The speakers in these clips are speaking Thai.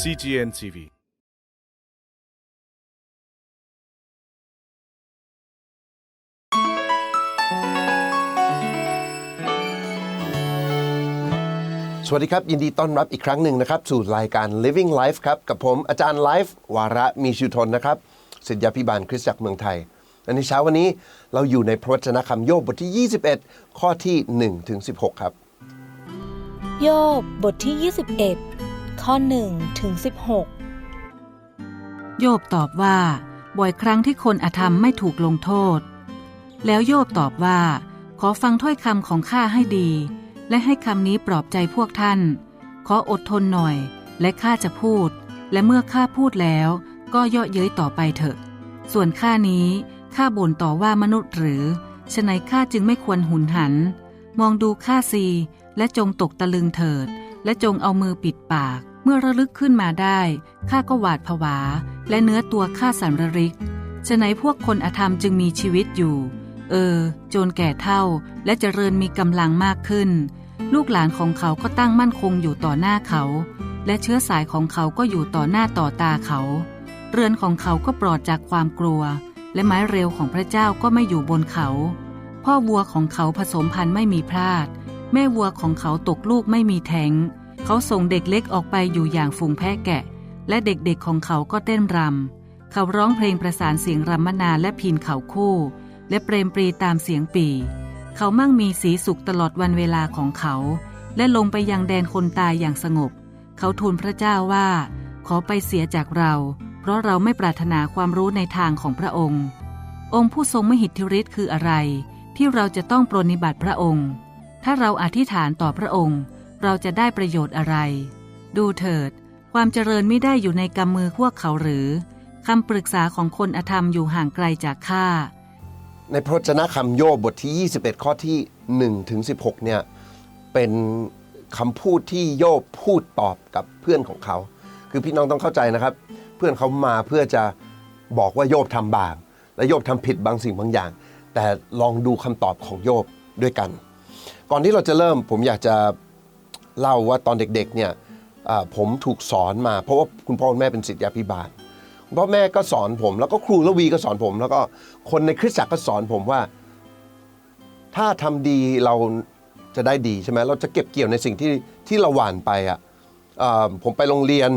CGN TV สวัสดีครับ ยินดีต้อนรับอีกครั้งหนึ่งนะครับ สู่รายการ Living Life ครับ กับผมอาจารย์ไลฟ์วาระมีชูทนนะครับศิษยาพิบาลคริสตจักรเมืองไทยและในเช้าวันนี้เราอยู่ในพระวจนะคำโยบบทที่ 21 ข้อที่1ถึง16 ครับ โยบบทที่ 21 ข้อ1ถึง16 โยบตอบว่า บ่อยครั้งที่คนอธรรมไม่ถูกลงโทษ แล้วโยบตอบว่า ขอฟังถ้อยคำของข้าให้ดี และให้คำนี้ปลอบใจพวกท่าน ขออดทนหน่อย และข้าจะพูด และเมื่อข้าพูดแล้ว ก็เยาะเย้ยต่อไปเถอะ ส่วนข้านี้ข้าบ่นต่อว่ามนุษย์หรือฉะไหนข้าจึงไม่ควรหุนหัน มองดูข้าซีและจงตกตะลึงเถิด และจงเอามือปิดปาก เมื่อระลึกขึ้นมาได้ข้าก็หวาดผวา และเนื้อตัวข้าสันระริกฉะไหนพวกคนอธรรมจึงมีชีวิตอยู่ เออ โจรแก่เท่าและเจริญมีกำลังมากขึ้น ลูกหลานของเขาก็ตั้งมั่นคงอยู่ต่อหน้าเขา และเชื้อสายของเขาก็อยู่ต่อหน้าต่อตาเขา เรือนของเขาก็ปลอดจากความกลัว และไม้เร็วของพระเจ้าก็ไม่อยู่บนเขา พ่อวัวของเขาผสมพันธุ์ไม่มีพลาด แม่วัวของเขาตกลูกไม่มีแท้ง เขาส่งเด็กเล็กออกไปอยู่อย่างฝูงแพะแกะ และเด็กๆของเขาก็เต้นรำเขาร้องเพลงประสานเสียงรำมนาและพินเขาคู่ และเปรมปรีตามเสียงปีเขามั่งมีสีสุขตลอดวันเวลาของเขา และลงไปยังแดนคนตายอย่างสงบ เขาทูลพระเจ้าว่า ขอไปเสียจากเรา เพราะเราไม่ปรารถนาความรู้ในทางของพระองค์ องค์ผู้ทรงมหิทธิฤทธิ์คืออะไร ที่เราจะต้องปรนนิบัติพระองค์ ถ้าเราอธิษฐานต่อพระองค์ เราจะได้ประโยชน์อะไร ดูเถิด ความเจริญไม่ได้อยู่ในกำมือพวกเขาหรือคำปรึกษาของคนอธรรมอยู่ห่างไกลจากข้าในพระวจนะคำโยบบทที่ 21 ข้อที่1ถึง16 เนี่ย เป็นคำพูดที่โยบพูดตอบกับเพื่อนของเขา คือพี่น้องต้องเข้าใจนะครับ เพื่อนเขามาเพื่อจะบอกว่าโยบทำบาปและโยบทำผิดบางสิ่งบางอย่าง แต่ลองดูคำตอบของโยบด้วยกัน ก่อนที่เราจะเริ่มผมอยากจะ เล่าว่าตอนเด็กๆเนี่ยผมถูกสอนมา เพราะว่าคุณพ่อคุณแม่เป็นศิษยาพิบาลคุณพ่อแม่ก็สอนผม แล้วก็ครูละวีก็สอนผม แล้วก็คนในคริสตจักรก็สอนผมว่า ถ้าทำดีเราจะได้ดีใช่ไหมเราจะเก็บเกี่ยวในสิ่งที่ที่เราหว่านไปอะอ่อผมไปโรงเรียน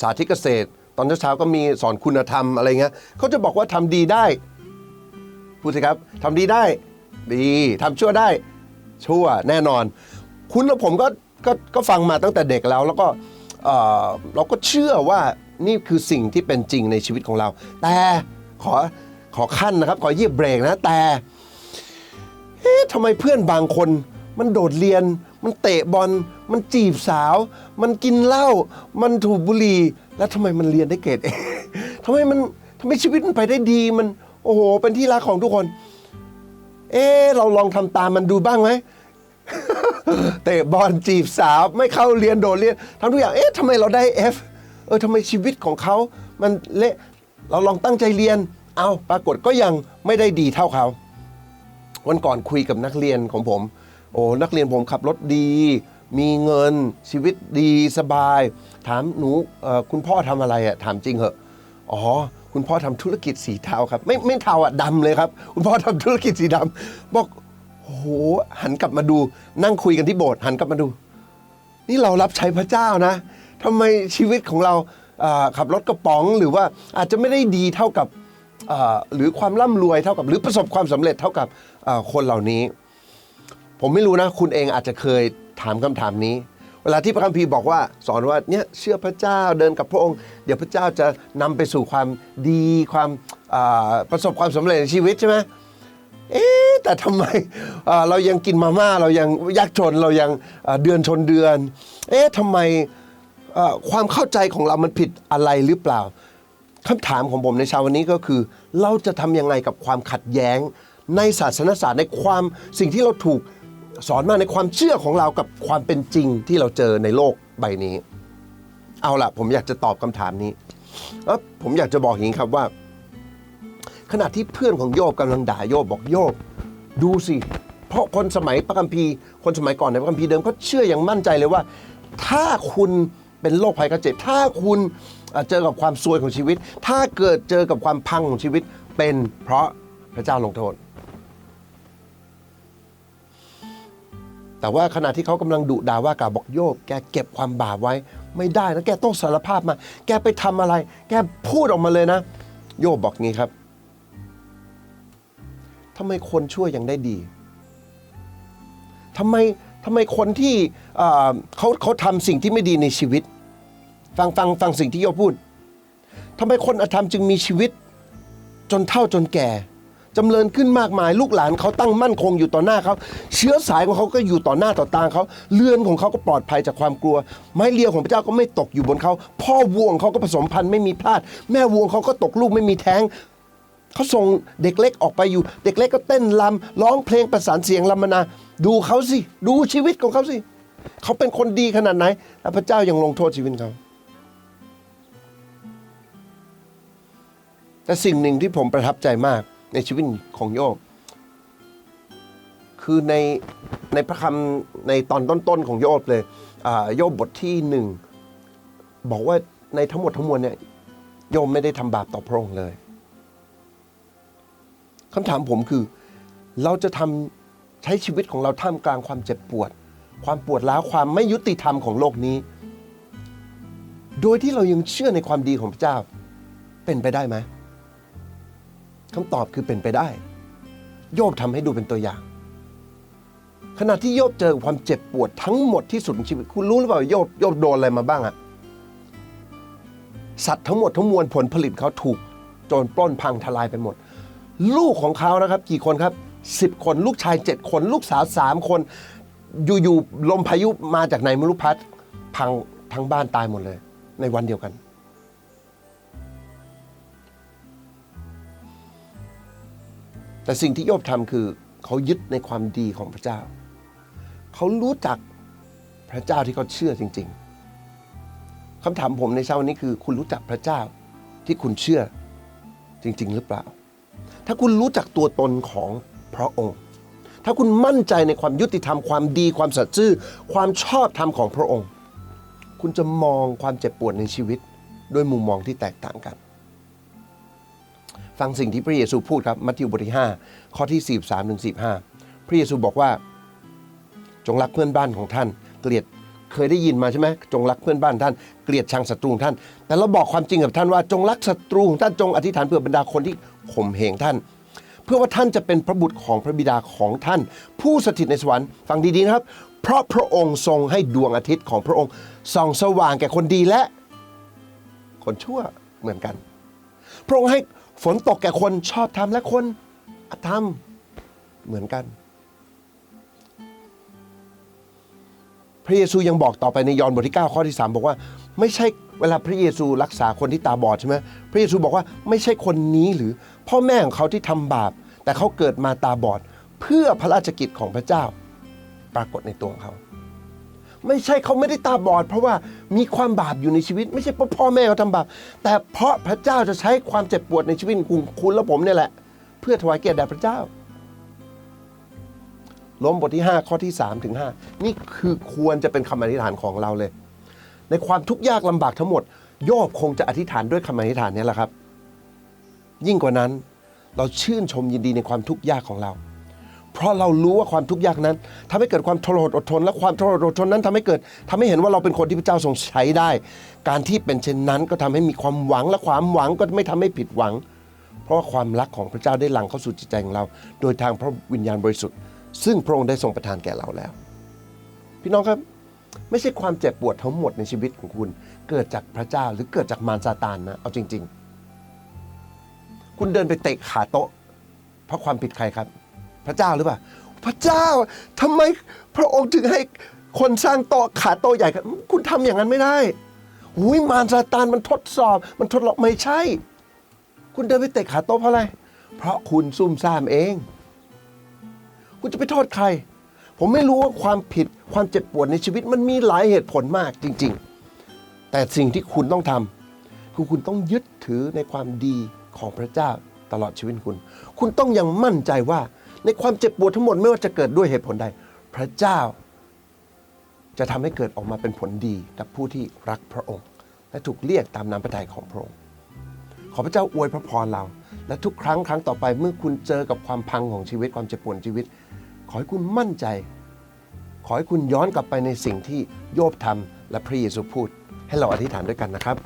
สาธิตเกษตร ตอนเช้าๆก็มีสอนคุณธรรมอะไรเงี้ยเขาจะบอกว่าทำดีได้พูดสิครับทำดีได้ดีทำชั่วได้ชั่วแน่นอน คุณและผมก็ก็ก็ฟังมาตั้งแต่เด็กแล้ว แล้วก็เอ่อเราก็เชื่อว่านี่คือสิ่งที่เป็นจริงในชีวิตของเรา แต่ขอขอขั้นนะครับ ขอเหยียบเบรกนะแต่เอ๊ะทำไมเพื่อนบางคน มันโดดเรียน มันเตะบอลมันจีบสาว มันกินเหล้ามันถูกบุหรี่แล้วทำไมมันเรียนได้เกรดเอ ทำไมมันทำไมชีวิตมันไปได้ดีมัน โอ้โห เป็นที่รักของทุกคน เอ๊ะเราลองทำตามมันดูบ้างไหม เตะบอลจีบสาวไม่เข้าเรียนโดดเรียนทำทุกอย่างเอ๊ะทำไมเราได้ F เออทำไมชีวิตของเขามันเละเราลองตั้งใจเรียน เอาปรากฏก็ยังไม่ได้ดีเท่าเขาวันก่อนคุยกับนักเรียนของผม โอ้นักเรียนผมขับรถดี มีเงินชีวิตดีสบาย ถามหนูคุณพ่อทำอะไรอะถามจริงเหอะอ๋อคุณพ่อทำธุรกิจสีเทาครับ ไม่ไม่เทาอะดำเลยครับ คุณพ่อทำธุรกิจสีดำบอก โอ้โหหันกลับมาดูนั่งคุยกันที่โบสถ์หันกลับมาดู นี่เรารับใช้พระเจ้านะทำไมชีวิตของเราขับรถกระป๋องหรือว่าอาจจะไม่ได้ดีเท่ากับหรือความร่ำรวยเท่ากับหรือประสบความสำเร็จเท่ากับคนเหล่านี้ ผมไม่รู้นะ คุณเองอาจจะเคยถามคำถามนี้ เวลาที่พระคัมภีร์บอกว่า สอนว่าเนี่ยเชื่อพระเจ้าเดินกับพระองค์ เดี๋ยวพระเจ้าจะนำไปสู่ความดีความประสบความสำเร็จในชีวิตใช่ไหม เอ๊ะแต่ทำไมเรายังกินมาม่าเรายังยากจนเรายังเดือนชนเดือน เอ๊ะทำไมความเข้าใจของเรามันผิดอะไรหรือเปล่าคำถามของผมในเช้าวันนี้ก็คือ เราจะทำยังไงกับความขัดแย้ง ในศาสนศาสตร์ในความสิ่งที่เราถูกสอนมาในความเชื่อของเรากับความเป็นจริงที่เราเจอในโลกใบนี้ เอาล่ะ ผมอยากจะตอบคำถามนี้ผมอยากจะบอกอย่างนี้ครับว่า ขณะที่เพื่อนของโยบกำลังด่าโยบบอกโยบ ดูสิ เพราะคนสมัยพระคัมภีร์ คนสมัยก่อนในพระคัมภีร์เดิมเขาเชื่ออย่างมั่นใจเลยว่า ถ้าคุณเป็นโรคภัยไข้เจ็บ ถ้าคุณเจอกับความซวยของชีวิต ถ้าเกิดเจอกับความพังของชีวิต เป็นเพราะพระเจ้าลงโทษ แต่ว่าขณะที่เขากำลังดุด่าว่ากล่าวบอกโยบ แกเก็บความบาปไว้ ไม่ได้นะ แกต้องสารภาพมา แกไปทำอะไร แกพูดออกมาเลยนะ โยบบอกงี้ครับ ทำไมคนชั่วยังได้ดีทำไมทำไมคนที่เขาเขาทำสิ่งที่ไม่ดีในชีวิต ฟังฟังฟังสิ่งที่โยพูดทำไมคนอธรรมจึงมีชีวิต จนเท่าจนแก่จำเริญขึ้นมากมาย ลูกหลานเขาตั้งมั่นคงอยู่ต่อหน้าเขาเชื้อสายของเขาก็อยู่ต่อหน้าต่อตาเขาเรือนของเขาก็ปลอดภัยจากความกลัว ไม้เลียวของพระเจ้าก็ไม่ตกอยู่บนเขา พ่อวัวของเขาก็ผสมพันธุ์ไม่มีพลาด แม่วัวเขาก็ตกลูกไม่มีแท้ง เขาส่งเด็กเล็กออกไปอยู่ เด็กเล็กก็เต้นรำร้องเพลงประสานเสียงลำมนา ดูเขาสิ ดูชีวิตของเขาสิ เขาเป็นคนดีขนาดไหน แล้วพระเจ้ายังลงโทษชีวิตเขา แต่สิ่งหนึ่งที่ผมประทับใจมากในชีวิตของโยบ คือในในพระคำในตอนต้นๆของโยบเลยโยบบทที่หนึ่งบอกว่าในทั้งหมดทั้งมวลเนี่ยโยบไม่ได้ทำบาปต่อพระองค์เลย คำถามผมคือ เราจะทำใช้ชีวิตของเราท่ามกลางความเจ็บปวด ความปวดร้าวความไม่ยุติธรรมของโลกนี้ โดยที่เรายังเชื่อในความดีของพระเจ้า เป็นไปได้ไหมคำตอบคือเป็นไปได้ โยบทำให้ดูเป็นตัวอย่าง ขณะที่โยบเจอความเจ็บปวดทั้งหมดที่สุดของชีวิต คุณรู้หรือเปล่าโยบโยบโดนอะไรมาบ้างอะสัตว์ทั้งหมดทั้งมวลผลผลิตเขาถูก โจรปล้นพังทลายไปหมด ลูกของเขานะครับ กี่คนครับสิบคนลูกชายเจ็ดคน ลูกสาวสามคน อยู่ๆลมพายุมาจากไหนไม่รู้พัด พังทั้งบ้านตายหมดเลย ในวันเดียวกัน แต่สิ่งที่โยบทำคือเขายึดในความดีของพระเจ้า เขารู้จักพระเจ้าที่เขาเชื่อจริง ๆคำถามผมในเช้าวันนี้คือ คุณรู้จักพระเจ้าที่คุณเชื่อจริง ๆ หรือเปล่า ถ้าคุณรู้จักตัวตนของพระองค์ ถ้าคุณมั่นใจในความยุติธรรมความดีความสัตย์ซื่อความชอบธรรมของพระองค์ คุณจะมองความเจ็บปวดในชีวิตด้วยมุมมองที่แตกต่างกัน ฟังสิ่งที่พระเยซูพูดครับมัทธิวบทที่5ข้อที่ 43ถึง45 พระเยซูบอกว่า จงรักเพื่อนบ้านของท่าน เกลียดเคยได้ยินมาใช่ไหมจงรักเพื่อนบ้านท่านเกลียดชังศัตรูของท่าน แต่เราบอกความจริงกับท่านว่าจงรักศัตรูของท่านจงอธิษฐานเพื่อบรรดาคนที่ ข่มเหงท่าน เพื่อว่าท่านจะเป็นพระบุตรของพระบิดาของท่าน ผู้สถิตในสวรรค์ฟังดีๆนะครับ เพราะพระองค์ทรงให้ดวงอาทิตย์ของพระองค์ส่องสว่างแก่คนดีและ คนชั่วเหมือนกัน พระองค์ให้ฝนตกแก่คนชอบธรรมและคนอธรรมเหมือนกัน พระเยซูยังบอกต่อไปในยอห์นบทที่ 9 ข้อที่ 3 บอกว่า ไม่ใช่เวลาพระเยซูรักษาคนที่ตาบอดใช่ไหมพระเยซูบอกว่าไม่ใช่คนนี้หรือพ่อแม่ของเขาที่ทำบาป แต่เขาเกิดมาตาบอด เพื่อพระราชกิจของพระเจ้า ปรากฏในตัวเขา ไม่ใช่เขาไม่ได้ตาบอด เพราะว่ามีความบาปอยู่ในชีวิต ไม่ใช่เพราะพ่อแม่เขาทำบาปแต่เพราะพระเจ้าจะใช้ความเจ็บปวดในชีวิตของคุณคุณและผมเนี่ยแหละ เพื่อถวายเกียรติแด่พระเจ้าล้มบทที่ 5 ข้อที่3ถึง5นี่คือควรจะเป็นคำอธิษฐานของเราเลย ในความทุกข์ยากลำบากทั้งหมด โยบคงจะอธิษฐานด้วยคำอธิษฐานนี้แหละครับ ยิ่งกว่านั้นเราชื่นชมยินดีในความทุกข์ยากของเรา เพราะเรารู้ว่าความทุกข์ยากนั้นทำให้เกิดความทรหดอดทน และความทรหดอดทนนั้นทำให้เกิดทำให้เห็นว่าเราเป็นคนที่พระเจ้าทรงใช้ได้ การที่เป็นเช่นนั้นก็ทำให้มีความหวังและความหวังก็ไม่ทำให้ผิดหวัง เพราะว่าความรักของพระเจ้าได้หลั่งเข้าสู่จิตใจของเรา โดยทางพระวิญญาณบริสุทธิ์ ซึ่งพระองค์ได้ทรงประทานแก่เราแล้ว พี่น้องครับ ไม่ใช่ความเจ็บปวดทั้งหมดในชีวิตของคุณ เกิดจากพระเจ้าหรือเกิดจากมารซาตานนะเอาจริง ๆ คุณเดินไปเตะขาโต๊ะ เพราะความผิดใครครับ พระเจ้าหรือเปล่าพระเจ้าทำไมพระองค์ถึงให้คนสร้างโต๊ะขาโต๊ะใหญ่ครับคุณทำอย่างนั้นไม่ได้หุยมารซาตานมันทดสอบ มันทดลองไม่ใช่ คุณเดินไปเตะขาโต๊ะเพราะอะไร เพราะคุณซุ่มซ่ามเอง คุณจะไปโทษใคร ผมไม่รู้ว่าความผิด ความเจ็บปวดในชีวิตมันมีหลายเหตุผลมากจริง ๆ แต่สิ่งที่คุณต้องทำคือคุณต้องยึดถือในความดีของพระเจ้าตลอดชีวิตคุณ คุณต้องยังมั่นใจว่าในความเจ็บปวดทั้งหมดไม่ว่าจะเกิดด้วยเหตุผลใด พระเจ้า จะทำให้เกิดออกมาเป็นผลดีกับผู้ที่รักพระองค์ และถูกเรียกตามน้ำพระทัยของพระองค์ ขอพระเจ้าอวยพระพรเรา และทุกครั้งครั้งต่อไปเมื่อคุณเจอกับความพังของชีวิตความเจ็บปวดชีวิต ขอให้คุณมั่นใจ ขอให้คุณย้อนกลับไปในสิ่งที่โยบทำและพระเยซูพูด ให้เราอธิษฐานด้วยกันนะครับ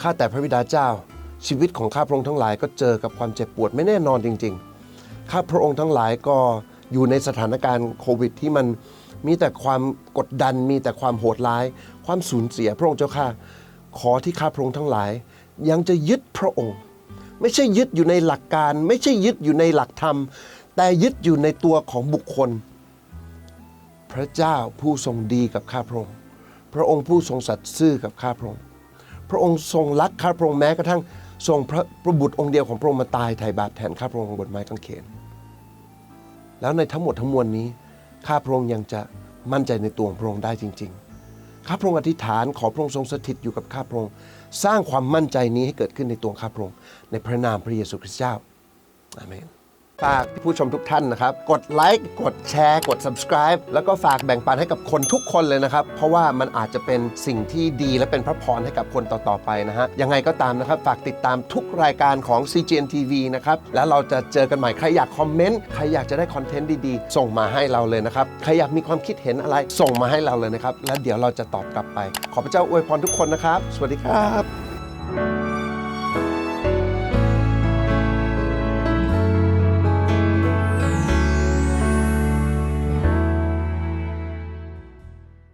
ข้าแต่พระบิดาเจ้า ชีวิตของข้าพระองค์ทั้งหลายก็เจอกับความเจ็บปวดไม่แน่นอนจริง ๆ ข้าพระองค์ทั้งหลายก็อยู่ในสถานการณ์โควิดที่มันมีแต่ความกดดัน มีแต่ความโหดร้าย ความสูญเสียพระองค์เจ้าข้าขอที่ข้าพระองค์ทั้งหลาย ยังจะยึดพระองค์ ไม่ใช่ยึดอยู่ในหลักการ ไม่ใช่ยึดอยู่ในหลักธรรม แต่ยึดอยู่ในตัวของบุคคล พระเจ้าผู้ทรงดีกับข้าพระองค์ พระองค์ผู้ทรงสัตย์ซื่อกับข้าพระองค์ พระองค์ทรงรักข้าพระองค์แม้กระทั่งทรงพระประบุตรองค์เดียวของพระองค์มาตายไถ่บาปแทนข้าพระองค์บนไม้กางเขน แล้วในทั้งหมดทั้งมวลนี้ ข้าพระองค์ยังจะมั่นใจในตัวของพระองค์ได้จริง ๆ ข้าพระองค์อธิษฐานขอพระองค์ทรงสถิตอยู่กับข้าพระองค์สร้างความมั่นใจนี้ให้เกิดขึ้นในตัวข้าพระองค์ในพระนามพระเยซูคริสต์เจ้าอาเมน ฝากผู้ชมทุกท่านนะครับ กดไลค์กดแชร์ กด subscribe แล้วก็ฝากแบ่งปันให้กับคนทุกคนเลยนะครับ เพราะว่ามันอาจจะเป็นสิ่งที่ดีและเป็นพระพรให้กับคนต่อๆไปนะฮะยังไงก็ตามนะครับ ฝากติดตามทุกรายการของ CGN TV นะครับ แล้วเราจะเจอกันใหม่ใครอยากคอมเมนต์ใครอยากจะได้คอนเทนต์ดีๆ ส่งมาให้เราเลยนะครับ ใครอยากมีความคิดเห็นอะไรส่งมาให้เราเลยนะครับแล้วเดี๋ยวเราจะตอบกลับไป ขอพระเจ้าอวยพรทุกคนนะครับ สวัสดีครับ